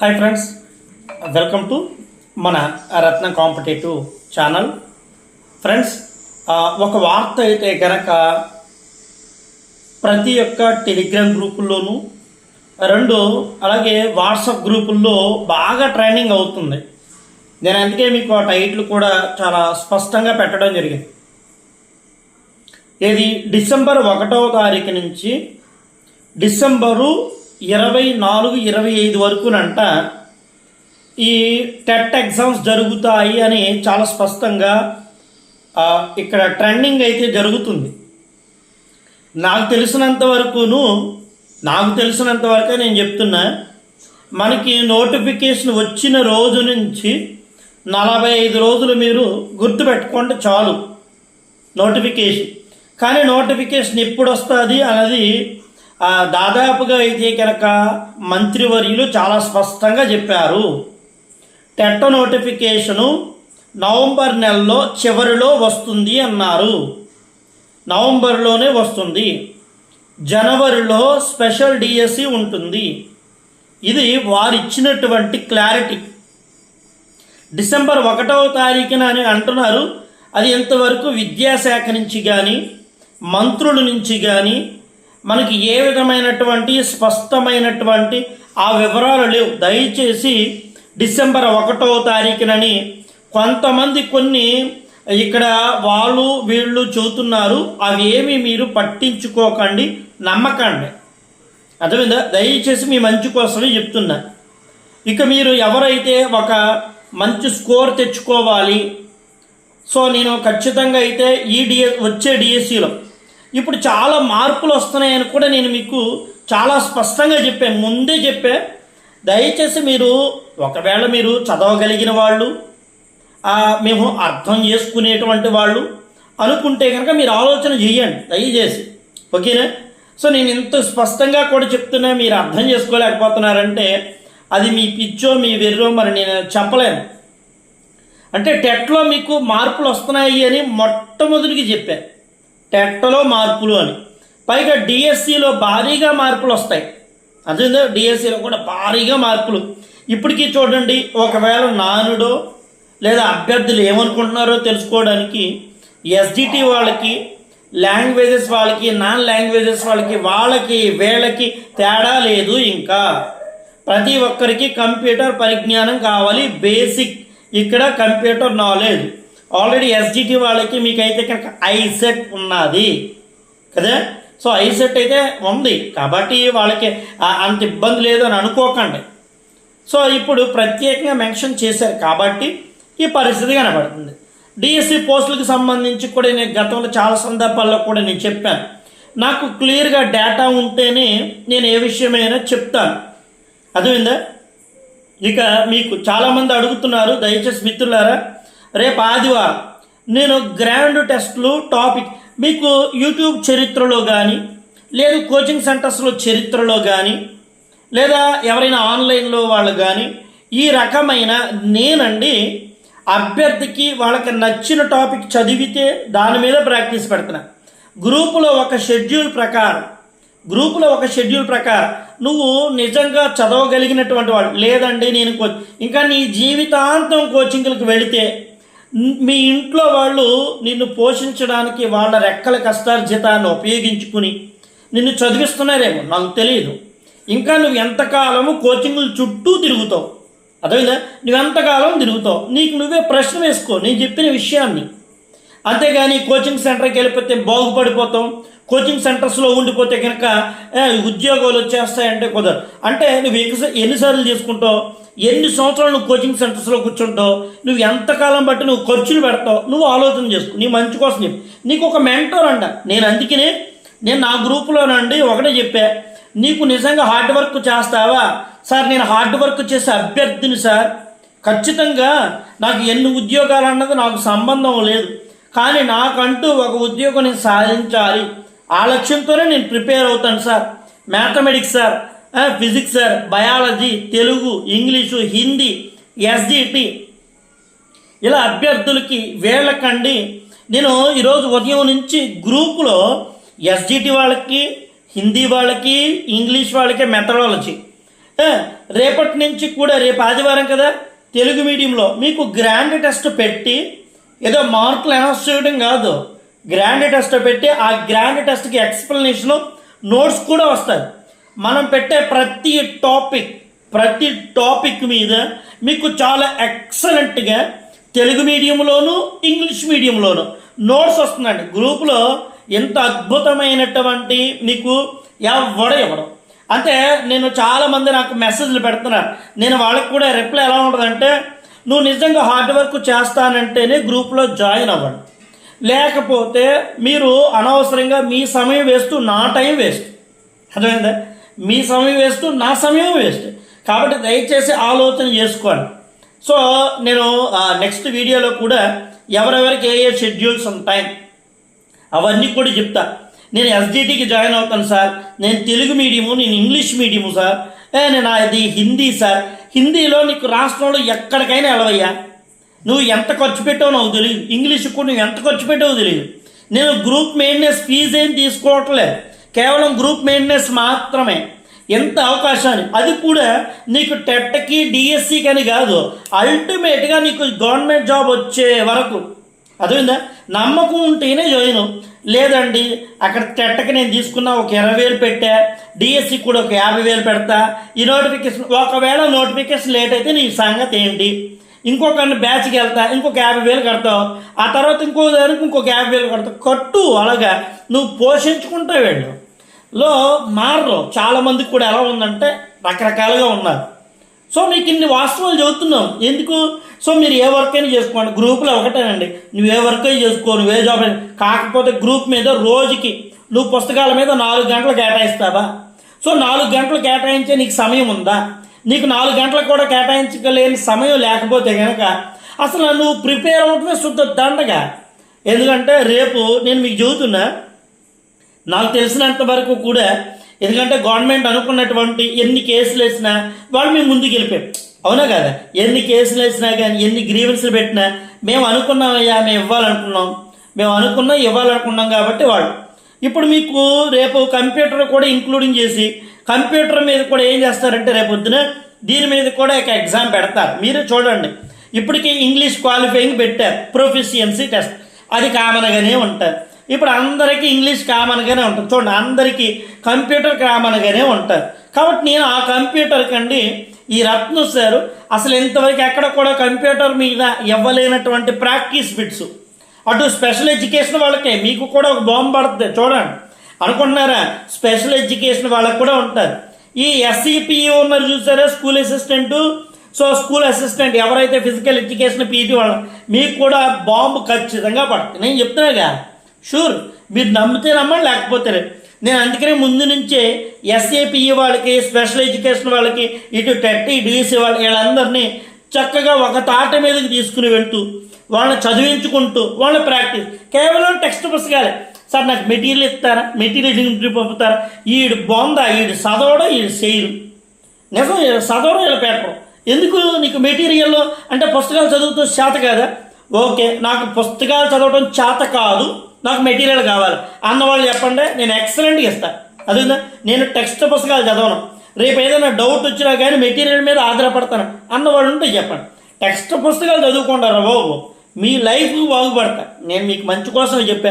Hi friends welcome to మన రత్న competitive channel friends ఒక వార్త అయితే కనుక ప్రతి ఒక్క టెలిగ్రామ్ గ్రూపుల్లోనూ రెండు అలాగే వాట్సాప్ గ్రూపుల్లో బాగా ట్రైనింగ్ అవుతుంది. నేను అందుకే మీకు ఆ టైటిల్ కూడా చాలా స్పష్టంగా పెట్టడం జరిగింది. ఇది డిసెంబర్ ఒకటవ తారీఖు నుంచి డిసెంబరు ఇరవై నాలుగు ఇరవై ఐదు వరకునంట ఈ టెట్ ఎగ్జామ్స్ జరుగుతాయి అని చాలా స్పష్టంగా ఇక్కడ ట్రెండింగ్ అయితే జరుగుతుంది. నాకు తెలిసినంత వరకును నాకు తెలిసినంత వరకే నేను చెప్తున్నా మనకి నోటిఫికేషన్ వచ్చిన రోజు నుంచి నలభై ఐదు రోజులు మీరు గుర్తుపెట్టుకోండి చాలు నోటిఫికేషన్. కానీ నోటిఫికేషన్ ఎప్పుడు వస్తుంది అన్నది దాదాపుగా అయితే కనుక మంత్రివర్యులు చాలా స్పష్టంగా చెప్పారు. టెట్ నోటిఫికేషను నవంబర్ నెలలో చివరిలో వస్తుంది అన్నారు. నవంబర్లోనే వస్తుంది. జనవరిలో స్పెషల్ డిఎస్సి ఉంటుంది. ఇది వారు ఇచ్చినటువంటి క్లారిటీ. డిసెంబర్ ఒకటవ తారీఖున అని అంటున్నారు. అది ఇంతవరకు విద్యాశాఖ నుంచి కానీ మంత్రుల నుంచి కానీ మనకి ఏ విధమైనటువంటి స్పష్టమైనటువంటి ఆ వివరాలు లేవు. దయచేసి డిసెంబర్ ఒకటవ తారీఖునని కొంతమంది కొన్ని ఇక్కడ వాళ్ళు వీళ్ళు చెబుతున్నారు. అవి ఏమి మీరు పట్టించుకోకండి నమ్మకండి. అర్థమైందా? దయచేసి మీ మంచి కోసమే చెప్తున్నా. ఇక మీరు ఎవరైతే ఒక మంచి స్కోర్ తెచ్చుకోవాలి సో నేను ఖచ్చితంగా అయితే ఈ డిఎస్ వచ్చే డిఎస్సిలో ఇప్పుడు చాలా మార్పులు వస్తున్నాయని కూడా నేను మీకు చాలా స్పష్టంగా చెప్పాను. ముందే చెప్పా దయచేసి మీరు ఒకవేళ మీరు చదవగలిగిన వాళ్ళు మేము అర్థం చేసుకునేటువంటి వాళ్ళు అనుకుంటే కనుక మీరు ఆలోచన చేయండి దయచేసి. ఓకేనా? సో నేను ఇంత స్పష్టంగా కూడా చెప్తున్నా మీరు అర్థం చేసుకోలేకపోతున్నారంటే అది మీ పిచ్చో మీ వెర్రో మరి నేను చెప్పలేను. అంటే టెట్లో మీకు మార్పులు వస్తున్నాయి అని మొట్టమొదటికి చెప్పాను టెట్టలో మార్పులు అని. పైగా డిఎస్సిలో భారీగా మార్పులు వస్తాయి. అదేందో డిఎస్సిలో కూడా భారీగా మార్పులు. ఇప్పటికీ చూడండి ఒకవేళ నానుడో లేదా అభ్యర్థులు ఏమనుకుంటున్నారో తెలుసుకోవడానికి ఎస్డిటి వాళ్ళకి లాంగ్వేజెస్ వాళ్ళకి నాన్ లాంగ్వేజెస్ వాళ్ళకి వాళ్ళకి వీళ్ళకి తేడా లేదు ఇంకా. ప్రతి ఒక్కరికి కంప్యూటర్ పరిజ్ఞానం కావాలి బేసిక్. ఇక్కడ కంప్యూటర్ నాలెడ్జ్. ఆల్రెడీ ఎస్జిటి వాళ్ళకి మీకైతే కనుక ఐసెట్ ఉన్నది. కదా? సో ఐసెట్ అయితే ఉంది. కాబట్టి వాళ్ళకి అంత ఇబ్బంది లేదు అని అనుకోకండి. సో ఇప్పుడు ప్రత్యేకంగా మెన్షన్ చేశారు కాబట్టి ఈ పరిస్థితి కనబడుతుంది. డిఎస్సి పోస్టులకు సంబంధించి కూడా నేను గతంలో చాలా సందర్భాల్లో కూడా నేను చెప్పాను. నాకు క్లియర్గా డేటా ఉంటేనే నేను ఏ విషయమైనా చెప్తాను. అర్థమైందా? ఇక మీకు చాలామంది అడుగుతున్నారు దయచేసి మిత్రులారా రేపు ఆదివారం. నేను గ్రాండ్ టెస్ట్లు టాపిక్ మీకు యూట్యూబ్ చరిత్రలో కానీ లేదు కోచింగ్ సెంటర్స్లో చరిత్రలో కానీ లేదా ఎవరైనా ఆన్లైన్లో వాళ్ళు కానీ ఈ రకమైన నేనండి అభ్యర్థికి వాళ్ళకి నచ్చిన టాపిక్ చదివితే దాని మీద ప్రాక్టీస్ పెడుతున్నా. గ్రూపులో ఒక షెడ్యూల్ ప్రకారం గ్రూపులో ఒక షెడ్యూల్ ప్రకారం నువ్వు నిజంగా చదవగలిగినటువంటి వాడు లేదండి నేను కో ఇంకా నీ జీవితాంతం కోచింగ్లకు వెళితే మీ ఇంట్లో వాళ్ళు నిన్ను పోషించడానికి వాళ్ళ రెక్కల కష్టార్జితాన్ని ఉపయోగించుకుని నిన్ను చదివిస్తున్నారేమో? నాకు తెలియదు ఇంకా నువ్వు ఎంతకాలము కోచింగ్ల చుట్టూ తిరుగుతావు? అర్థమైందా? నువ్వు ఎంతకాలం తిరుగుతావు? నీకు నువ్వే ప్రశ్న వేసుకో. నేను చెప్పిన విషయాన్ని. అంతేగాని కోచింగ్ సెంటర్కి వెళ్ళిపోతే బాగుపడిపోతాం. కోచింగ్ సెంటర్స్లో ఉండిపోతే కనుక ఉద్యోగాలు వచ్చేస్తాయంటే కుదరదు. అంటే నువ్వు ఎన్ని ఎన్నిసార్లు చేసుకుంటావు ఎన్ని సంవత్సరాలు నువ్వు కోచింగ్ సెంటర్స్లో కూర్చుంటావు? నువ్వు ఎంతకాలం బట్టి నువ్వు ఖర్చులు పెడతావు? నువ్వు ఆలోచన చేసుకో. నీ మంచి కోసం చెప్పు. నీకు ఒక మెంటర్ అంట. నేను అందుకనే నేను నా గ్రూపులోనండి ఒకటే చెప్పా. నీకు నిజంగా హార్డ్ వర్క్ చేస్తావా? సార్ నేను హార్డ్ వర్క్ చేసే అభ్యర్థిని సార్. ఖచ్చితంగా నాకు ఎన్ని ఉద్యోగాలు అన్నది నాకు సంబంధం లేదు. కానీ నాకంటూ ఒక ఉద్యోగం నేను సాధించాలి. ఆ లక్ష్యంతోనే నేను ప్రిపేర్ అవుతాను sir. Mathematics sir physics sir biology Telugu English Hindi SGT ఇలా అభ్యర్థులకి వీళ్ళకండి నేను ఈరోజు ఉదయం నుంచి గ్రూపులో ఎస్జిటి వాళ్ళకి హిందీ వాళ్ళకి ఇంగ్లీష్ వాళ్ళకి మెథడాలజీ. రేపటి నుంచి కూడా రేపు ఆదివారం కదా తెలుగు మీడియంలో మీకు గ్రాండ్ టెస్ట్ పెట్టి ఏదో మార్కులు అనౌన్స్ చేయడం కాదు. గ్రాండ్ టెస్ట్ పెట్టి ఆ గ్రాండ్ టెస్ట్కి ఎక్స్ప్లెనేషను నోట్స్ కూడా వస్తాయి. మనం పెట్టే ప్రతి టాపిక్ ప్రతి టాపిక్ మీద మీకు చాలా ఎక్సలెంట్గా తెలుగు మీడియంలోను ఇంగ్లీష్ మీడియంలోను నోట్స్ వస్తుందండి. గ్రూపులో ఎంత అద్భుతమైనటువంటి మీకు ఎవడ ఇవ్వడం. అంటే నేను చాలామంది నాకు మెసేజ్లు పెడుతున్నారు. నేను వాళ్ళకి కూడా రిప్లై ఎలా ఉంటుందంటే నువ్వు నిజంగా హార్డ్ వర్క్ చేస్తానంటేనే గ్రూప్లో జాయిన్ అవ్వండి. లేకపోతే మీరు అనవసరంగా మీ సమయం వేస్తూ నా టైం వేస్ట్ అర్థమైందా? మీ సమయం వేస్తూ నా సమయం వేస్ట్ కాబట్టి దయచేసి ఆలోచన చేసుకోండి. సో నేను నెక్స్ట్ వీడియోలో కూడా ఎవరెవరికి ఏ ఏ షెడ్యూల్స్ ఉంటాయి అవన్నీ కూడా చెప్తా. నేను ఎస్జిటికి జాయిన్ అవుతాను సార్. నేను తెలుగు మీడియము నేను ఇంగ్లీష్ మీడియము సార్. నేను అది హిందీ సార్. హిందీలో నీకు రాష్ట్రంలో ఎక్కడికైనా వెళ్ళవయ్యా. నువ్వు ఎంత ఖర్చు పెట్టావు నాకు తెలియదు. ఇంగ్లీష్ కూడా నువ్వు ఎంత ఖర్చు పెట్టావు తెలియదు. నేను గ్రూప్ మెయింటెనెన్స్ ఫీజు ఏం తీసుకోవట్లే. కేవలం గ్రూప్ మెయింటెనెన్స్ మాత్రమే. ఎంత అవకాశాన్ని అది కూడా నీకు టెట్కి డిఎస్సికి అని కాదు. అల్టిమేట్గా నీకు గవర్నమెంట్ జాబ్ వచ్చే వరకు. అర్థమైందా? నమ్మకం ఉంటేనే జాయిన్ లేదండి అక్కడ టెట్టకి నేను తీసుకున్న ఒక ఇరవై వేలు పెట్టా డిఎస్సి కూడా ఒక యాభై వేలు పెడతా ఈ నోటిఫికేషన్ ఒకవేళ నోటిఫికేషన్ లేట్ అయితే నీ సంగతి ఏంటి? ఇంకొక బ్యాచ్కి వెళ్తా ఇంకొక యాభై వేలు కడతావు ఆ తర్వాత ఇంకో దానికి ఇంకొక యాభై వేలు కడతావు కట్టు అలాగా నువ్వు పోషించుకుంటూ వెళ్ళు. లో మారరు. చాలామందికి కూడా ఎలా ఉందంటే రకరకాలుగా ఉన్నారు. సో మీకు ఇన్ని వాస్తవాలు చదువుతున్నాం ఎందుకు? సో మీరు ఏ వర్క్ అయినా చేసుకోండి. గ్రూప్లో ఒకటేనండి. నువ్వు ఏ వర్క్ అయినా చేసుకో నువ్వు ఏ జాబ్ అయినా. కాకపోతే గ్రూప్ మీద రోజుకి నువ్వు పుస్తకాల మీద నాలుగు గంటలు కేటాయిస్తావా? సో నాలుగు గంటలు కేటాయించే నీకు సమయం ఉందా? నీకు నాలుగు గంటలకు కూడా కేటాయించలేని సమయం లేకపోతే కనుక అసలు నువ్వు ప్రిపేర్ అవ్వటమే శుద్ధ దండగా. ఎందుకంటే రేపు నేను మీకు చదువుతున్నా నాకు తెలిసినంత వరకు కూడా ఎందుకంటే గవర్నమెంట్ అనుకున్నటువంటి ఎన్ని కేసులు వేసినా వాళ్ళు మేము ముందుకు వెళ్ళిపోయాం. అవునా కదా? ఎన్ని కేసులు వేసినా కానీ ఎన్ని గ్రీవెన్స్లు పెట్టినా మేము అనుకున్నామయ్యా మేము ఇవ్వాలనుకున్నాం. మేము అనుకున్నాం ఇవ్వాలనుకున్నాం కాబట్టి వాళ్ళు. ఇప్పుడు మీకు రేపు కంప్యూటర్ కూడా ఇంక్లూడింగ్ చేసి కంప్యూటర్ మీద కూడా ఏం చేస్తారంటే రేపు పొద్దున దీని మీద కూడా ఒక ఎగ్జామ్ పెడతారు. మీరు చూడండి. ఇప్పటికి ఇంగ్లీష్ క్వాలిఫైయింగ్ పెట్టారు. ప్రొఫిషియన్సీ టెస్ట్ అది కామన్గానే ఉంటుంది. ఇప్పుడు అందరికీ ఇంగ్లీష్ కామన్గానే ఉంటుంది. చూడండి అందరికీ కంప్యూటర్ కామన్గానే ఉంటుంది. కాబట్టి నేను ఆ కంప్యూటర్ కండి ఈ రత్ను సార్ అసలు ఇంతవరకు ఎక్కడ కూడా కంప్యూటర్ మీద ఇవ్వలేనటువంటి ప్రాక్టీస్ బిట్స్. అటు స్పెషల్ ఎడ్యుకేషన్ వాళ్ళకే మీకు కూడా ఒక బాంబు పడుతుంది చూడండి. అనుకుంటున్నారా? స్పెషల్ ఎడ్యుకేషన్ వాళ్ళకి కూడా ఉంటారు ఈ ఎస్ఈపిఈ ఉన్నారు చూసారా? School assistant. So school assistant ఎవరైతే ఫిజికల్ ఎడ్యుకేషన్ పీటీ వాళ్ళు మీకు కూడా బాంబు ఖచ్చితంగా పడుతుంది. నేను చెప్తున్నాగా? షూర్ మీరు నమ్మితే నమ్మండి లేకపోతే నేను అందుకనే ముందు నుంచే ఎస్ఏపిఈ వాళ్ళకి స్పెషల్ ఎడ్యుకేషన్ వాళ్ళకి ఇటు టెట్ డిఎస్సి వాళ్ళకి వీళ్ళందరినీ చక్కగా ఒక తాట మీదకి తీసుకుని వెళ్తూ వాళ్ళని చదివించుకుంటూ వాళ్ళ ప్రాక్టీస్ కేవలం టెక్స్ట్ పుస్తకాలే సార్ నాకు మెటీరియల్ ఇస్తారా? మెటీరియల్ ఇంటికి పంపుతారా? ఈడు బొందా ఈడు చదవడం ఈడు చేయరు నిజం చదవడం వీళ్ళు పెట్టరు ఎందుకు నీకు మెటీరియల్ అంటే పుస్తకాలు చదువుతూ చేత కాదా? ఓకే నాకు పుస్తకాలు చదవడం చేత కాదు. నాకు మెటీరియల్ కావాలి. అన్నవాళ్ళు చెప్పండి నేను ఎక్సలెంట్గా ఇస్తాను అదేందా? నేను టెక్స్ట్ పుస్తకాలు చదవను. రేపు ఏదైనా డౌట్ వచ్చినా కానీ మెటీరియల్ మీద ఆధారపడతాను. అన్నవాళ్ళు ఉంటే చెప్పండి. టెక్స్ట్ పుస్తకాలు చదువుకుంటారా బాబు? మీ లైఫ్ బాగుపడతా. నేను మీకు మంచి కోసం చెప్పా.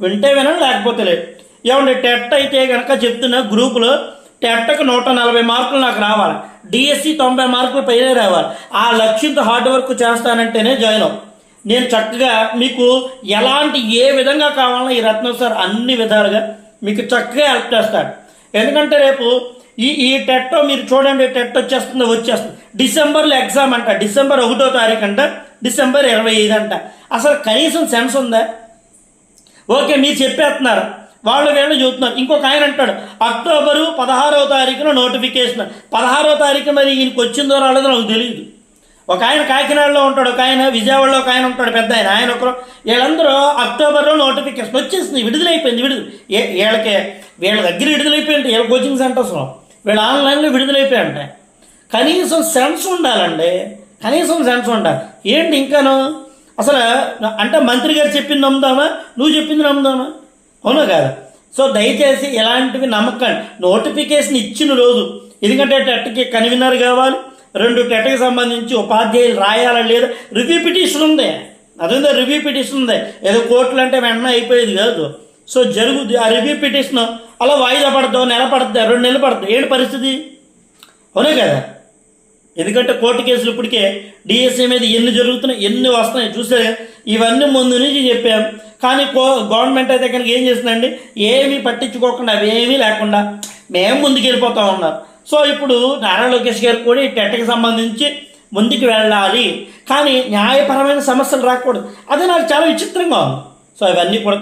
వింటే వినండి లేకపోతే లేదు. ఏమంటే టెట్ అయితే కనుక చెప్తున్నా గ్రూపులో టెట్కి నూట నలభై మార్కులు నాకు రావాలి. డిఎస్సి తొంభై మార్కులు పైనే రావాలి. ఆ లక్ష్యంతో హార్డ్ వర్క్ చేస్తానంటేనే జాయిన్ అవ్వు నేను చక్కగా మీకు ఎలాంటి ఏ విధంగా కావాలన్నా ఈ రత్నం సార్ అన్ని విధాలుగా మీకు చక్కగా హెల్ప్ చేస్తాడు. ఎందుకంటే రేపు ఈ ఈ టెట్ మీరు చూడండి టెట్ వచ్చేస్తుంది వచ్చేస్తుంది. డిసెంబర్లో ఎగ్జామ్ అంట డిసెంబర్ ఒకటో తారీఖు అంట డిసెంబర్ ఇరవై ఐదు అంట. అసలు కనీసం సెన్స్ ఉందా? ఓకే మీరు చెప్పేస్తున్నారు. వాళ్ళు వీళ్ళు చూస్తున్నారు. ఇంకొక ఆయన అంటాడు అక్టోబరు పదహారవ తారీఖున నోటిఫికేషన్. పదహారవ తారీఖు మరి ఈయనకి వచ్చిందో రాలేదో నాకు తెలియదు. ఒక ఆయన కాకినాడలో ఉంటాడు ఒక ఆయన విజయవాడలో ఒక ఆయన ఉంటాడు పెద్ద ఆయన. ఆయన ఒకరు వీళ్ళందరూ అక్టోబర్లో నోటిఫికేషన్ వచ్చేసింది విడుదలైపోయింది విడుదల వీళ్ళకి వీళ్ళ దగ్గర విడుదలైపోయింది వీళ్ళ కోచింగ్ సెంటర్స్లో వీళ్ళు ఆన్లైన్లో విడుదలైపోయాయంటే కనీసం సెన్స్ ఉండాలండి కనీసం సెన్స్ ఉండాలి. ఏంటి ఇంకాను? అసలు అంటే మంత్రి గారు చెప్పింది నమ్ముదామా? నువ్వు చెప్పింది నమ్ముదామా? అవునా కదా? సో దయచేసి ఇలాంటివి నమ్మకండి. నోటిఫికేషన్ ఇచ్చిన రోజు ఎందుకంటే టెట్కి కన్వీనర్ కావాలి రెండు టెట్కి సంబంధించి ఉపాధ్యాయులు రాయాలా లేదా. రివ్యూ పిటిషన్ ఉంది. అదేందో రివ్యూ పిటిషన్ ఉంది. ఏదో కోర్టులు అంటే వెంటనే అయిపోయేది కాదు. సో జరుగుద్ది. ఆ రివ్యూ పిటిషన్ అలా వాయిదా పడద్దు నెల పడుతుంది రెండు నెలలు పడుతుంది ఏంటి పరిస్థితి? అవునే కదా? ఎందుకంటే కోర్టు కేసులు ఇప్పటికే డిఎస్ఏ మీద ఎన్ని జరుగుతున్నాయి ఎన్ని వస్తున్నాయి చూసే ఇవన్నీ ముందు నుంచి చెప్పాం. కానీ కో గవర్నమెంట్ అయితే కనుక ఏం చేస్తుందండి? ఏమీ పట్టించుకోకుండా అవేమీ లేకుండా మేము ముందుకు వెళ్ళిపోతూ ఉన్నారు. సో ఇప్పుడు నారా లోకేష్ గారు కూడా ఈ టెట్కి సంబంధించి ముందుకు వెళ్ళాలి. కానీ న్యాయపరమైన సమస్యలు రాకూడదు. అదే నాకు చాలా విచిత్రంగా ఉంది. సో ఇవన్నీ కూడా